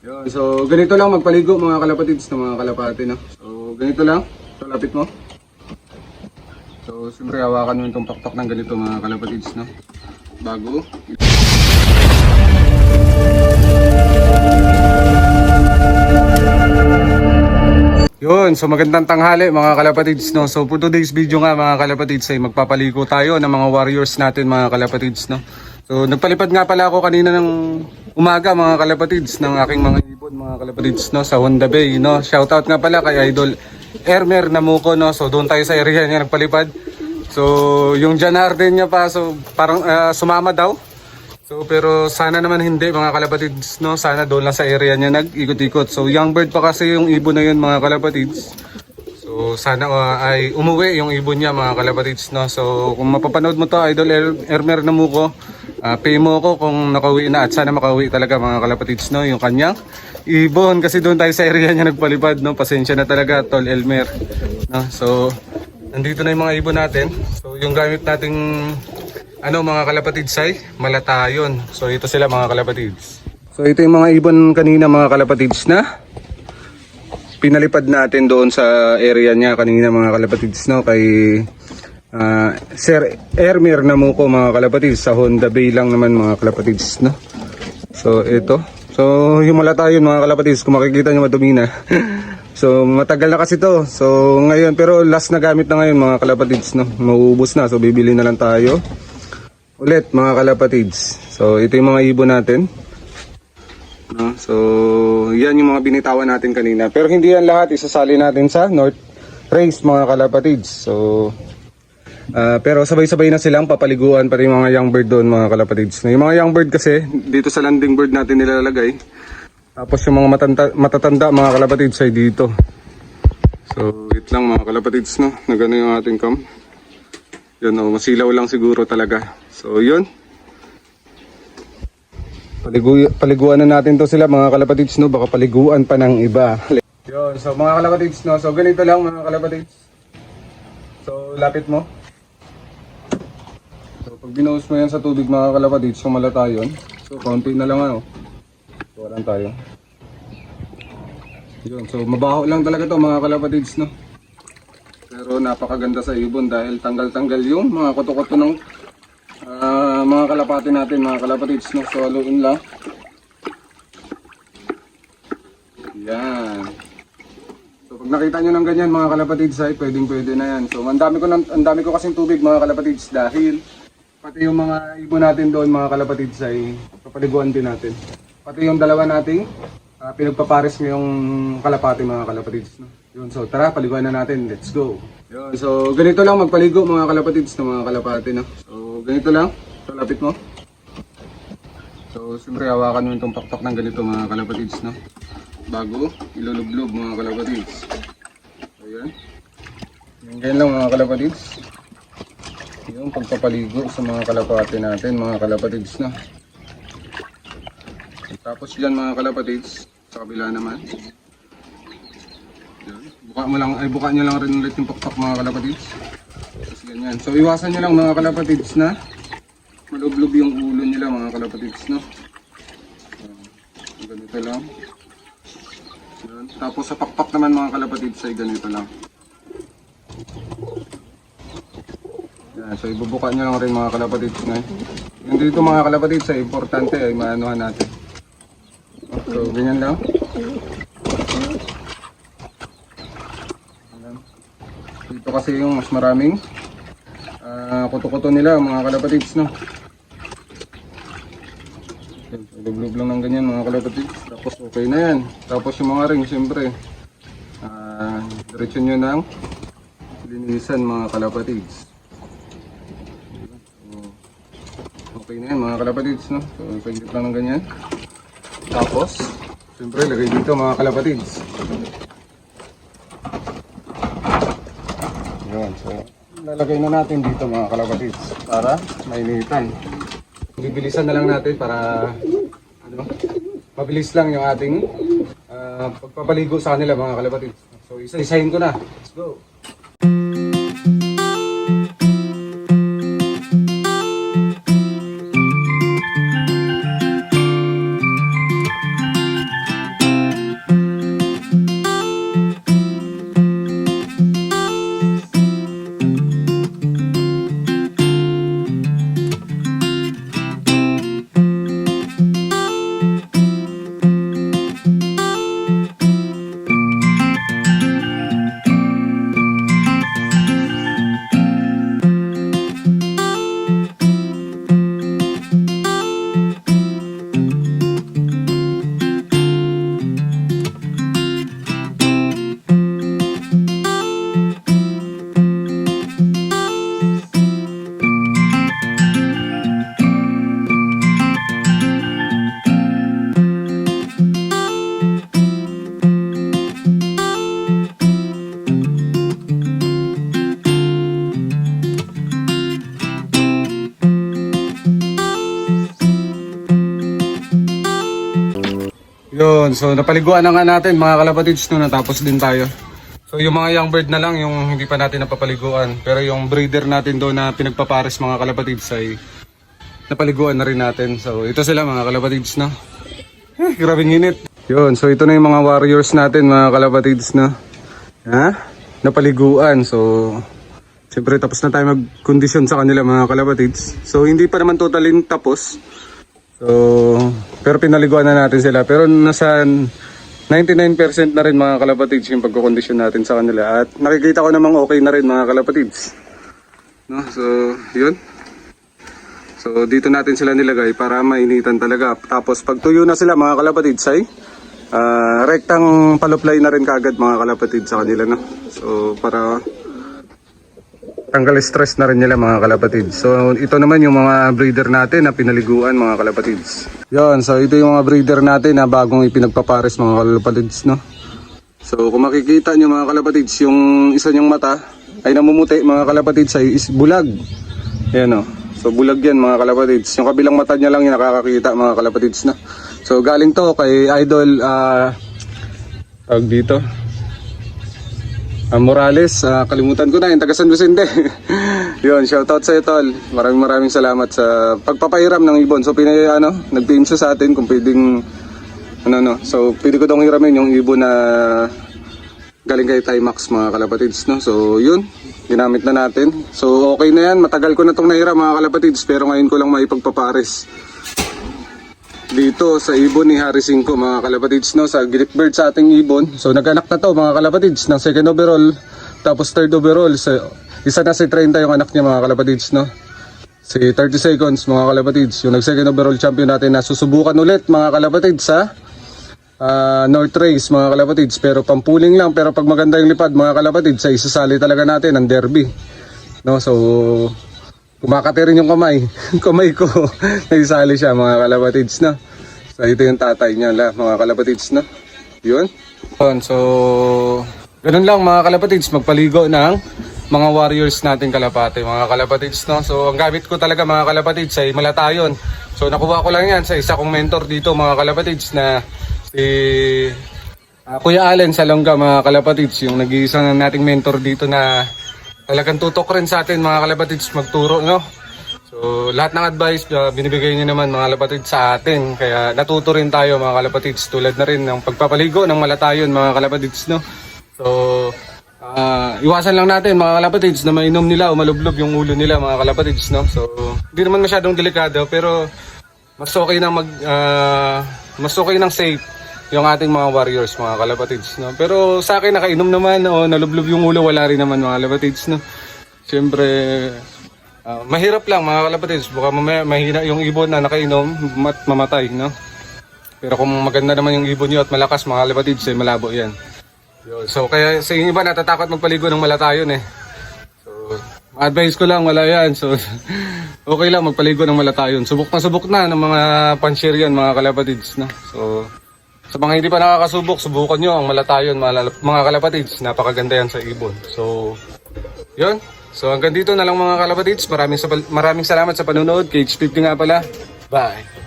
Yun, so ganito lang magpaligo mga kalapatids na mga kalapati no. So ganito lang. So mo. So siyempre hawakan mo itong pakpak ng ganito mga kalapatids no. Bago. Yun, so magandang tanghali mga kalapatids no. So for today's video nga mga kalapatids ay magpapaligo tayo ng mga warriors natin mga kalapatids no. So nagpalipad nga pala ako kanina ng umaga mga kalapatids ng aking mga ibon mga kalapatids no sa Honda Bay no. Shoutout nga pala kay Idol Ermer Namuko no. So doon tayo sa area niya nagpalipad. So yung din niya pa so parang ah, sumama daw. So pero sana naman hindi mga kalapatids no, sana doon lang sa area niya nag-ikot-ikot. So young bird pa kasi yung ibon na yun mga kalapatids. So sana uh, ay umuwi yung ibon niya mga kalapatids no. So kung mapapanood mo to Idol er Ermer na muko, uh, pay mo ko kung nakauwi na at sana makauwi talaga mga kalapatids no yung kanyang ibon kasi doon tayo sa area niya nagpalipad no. Pasensya na talaga Tol Elmer no. So nandito na yung mga ibon natin. So yung gamit nating ano mga kalapatids ay malatayon. So ito sila mga kalapatids. So ito yung mga ibon kanina mga kalapatids na pinalipad natin doon sa area niya kanina mga kalapatids no kay ah, Sir Ermir Namuko mga kalapatids sa Honda Bay lang naman mga kalapatids no. So ito. So yung malatayon mga kalapatids kung makikita nyo madumi na. so matagal na kasi to. So ngayon pero last na gamit na ngayon mga kalapatids no. Mauubos na so bibili na lang tayo ulit mga kalapatids. So ito yung mga ibon natin. No? So yan yung mga binitawan natin kanina. Pero hindi yan lahat isasali natin sa North Race mga kalapatids. So ah, pero sabay-sabay na silang papaliguan pa rin yung mga young bird doon mga kalapatids. Yung mga young bird kasi dito sa landing bird natin nilalagay. Tapos yung mga matanda, matatanda mga kalapatids ay dito. So wait lang mga kalapatids no. Nagano yung ating cam. Yun, oh, masilaw lang siguro talaga. So, yun. Paligu paliguan na natin to sila mga kalapatids, no? Baka paliguan pa ng iba. Yun, so mga kalapatids, no? So, ganito lang mga kalapatids. So, lapit mo. Pag binuhos mo yan sa tubig mga kalapatids, yung malata yun. So, konti na lang ano. So, lang tayo. Yun, so mabaho lang talaga to mga kalapatids, no? Pero napakaganda sa ibon dahil tanggal-tanggal yung mga kuto-kuto ng ah, mga kalapati natin, mga kalapatids. No? So, haluin lang. Yan. So, pag nakita nyo ng ganyan, mga kalapatids, ay pwedeng pwede na yan. So, ang dami ko, ng, ang dami ko kasing tubig, mga kalapatids, dahil pati yung mga ibon natin doon, mga kalapatids, ay papaliguan din natin. Pati yung dalawa nating ah, pinagpapares ngayong kalapati, mga kalapatids. No? Yun, so tara, paliguan na natin. Let's go. Yun, so ganito lang magpaligo mga kalapatids na mga kalapati. No? So ganito lang. So mo. So siyempre hawakan mo itong pakpak ng ganito mga kalapatids. No? Bago ilulublob mga kalapatids. So. Yan ganyan lang mga kalapatids. Yung pagpapaligo sa mga kalapati natin mga kalapatids. No? Tapos yan mga kalapatids. Sa kabila naman. Yan. Buka mo lang, ay buka nyo lang rin ulit yung pakpak mga kalapatids. Tapos ganyan. So iwasan nyo lang mga kalapatids na malublob yung ulo nila mga kalapatids no. Ganito lang. Tapos sa pakpak naman mga kalapatids ay ganito lang. Yan. So ibubuka nyo lang rin mga kalapatids na. Yung dito mga kalapatids ay importante ay maanuhan natin. So ganyan lang. Dito kasi yung mas maraming ah, kuto-kuto nila mga kalapatids no. So, Lublob lang ng ganyan mga kalapatids. Tapos okay na yan. Tapos yung mga ring siyempre. ah diretso nyo ng linisan mga kalapatids. So, okay na yan mga kalapatids no. So saglit lang ng ganyan. Tapos, siyempre lagay dito mga kalapatids. Yun, so lalagay na natin dito mga kalapatids para mainitan. Bibilisan na lang natin para ano, mabilis lang yung ating ah, pagpapaligo sa kanila mga kalapatids. So isa-isahin ko na. Let's go. Yun, so napaliguan na nga natin mga kalapatids no, natapos din tayo. So yung mga young bird na lang, yung hindi pa natin napapaliguan. Pero yung breeder natin doon na pinagpapares mga kalapatids ay napaliguan na rin natin. So ito sila mga kalapatids no. Eh, grabing init. Yun, so ito na yung mga warriors natin mga kalapatids no. Ha? Napaliguan. So Siyempre tapos na tayo mag-condition sa kanila mga kalapatids. So hindi pa naman totally tapos. So, pero pinaliguan na natin sila. Pero nasa 99% na rin mga kalapatids yung pagkakondisyon natin sa kanila. At nakikita ko namang okay na rin mga kalapatids. No? So, yun. So, dito natin sila nilagay para mainitan talaga. Tapos, pag tuyo na sila mga kalapatids ay ah, rektang paluplay na rin kagad mga kalapatids sa kanila. No? So, para tanggal stress na rin nila mga kalapatids. So ito naman yung mga breeder natin na pinaliguan mga kalapatids. Yon, so ito yung mga breeder natin na bagong ipinagpapares mga kalapatids, no? So kung makikita nyo mga kalapatids, yung isa niyang mata ay namumuti mga kalapatids ay is bulag. Ayan o. So bulag yan mga kalapatids. Yung kabilang mata niya lang yung nakakakita mga kalapatids na. So galing to kay Idol ah tawag dito. Ah, Morales, ah, kalimutan ko na yung taga San Vicente. Yun, shoutout sa iyo tol. Maraming maraming salamat sa pagpapairam ng ibon. So pinay ano, nag-PM siya sa atin kung pwedeng ano no. So pwede ko daw hiramin yung ibon na galing kay Timax mga kalapatids no. So yun, ginamit na natin. So okay na yan, matagal ko na tong nahiram mga kalapatids pero ngayon ko lang maipagpapares dito sa ibon ni Harry Cinco mga kalapatids no? Sa Greek Bird sa ating ibon. So naganak na to mga kalapatids ng second overall. Tapos third overall sa isa na si 30 yung anak niya mga kalapatids no? Si 30 seconds mga kalapatids yung nag second overall champion natin. Na susubukan ulit mga kalapatids sa ah, North Race mga kalapatids pero pampuling lang. Pero pag maganda yung lipad mga kalapatids ay isasali talaga natin ang derby. No? So Kumakati rin yung kamay. kamay ko. Naisali siya mga kalapatids na. So ito yung tatay niya la, mga kalapatids na. Yun. So, ganun lang mga kalapatids. Magpaligo ng mga warriors natin kalapate. Mga kalapatids no. So ang gamit ko talaga mga kalapatids ay malatayon. So nakuha ko lang yan sa isa kong mentor dito mga kalapatids na si ah, Kuya Allen Salonga mga kalapatids. Yung nag-iisa nating mentor dito na talagang tutok rin sa atin mga kalapatids magturo no? So lahat ng advice uh, binibigay niyo naman mga kalapatids sa atin. Kaya natuto rin tayo mga kalapatids tulad na rin ng pagpapaligo ng malatayon mga kalapatids no? So ah, iwasan lang natin mga kalapatids na mainom nila o malublob yung ulo nila mga kalapatids no? So hindi naman masyadong delikado pero mas okay nang mag ah, mas okay nang safe yung ating mga warriors, mga kalapatids, no? Pero sa akin, nakainom naman, o nalublob yung ulo, wala rin naman, mga kalapatids, no? Siyempre, ah, mahirap lang, mga kalapatids. Baka mahina yung ibon na nakainom, mat mamatay, no? Pero kung maganda naman yung ibon nyo at malakas, mga kalapatids, eh, malabo yan. Yun. So, kaya sa iba, natatakot magpaligo ng malatayon, eh. So, advice ko lang, wala yan. So, okay lang magpaligo ng malatayon. Subok na subok na ng mga panshare yan, mga kalapatids, no? So, sa mga hindi pa nakakasubok, subukan nyo ang malatayon, mga, mga kalapatids. Napakaganda yan sa ibon. So, yun. So hanggang dito na lang mga kalapatids. Maraming, sa- maraming salamat sa panonood. KH50 nga pala. Bye.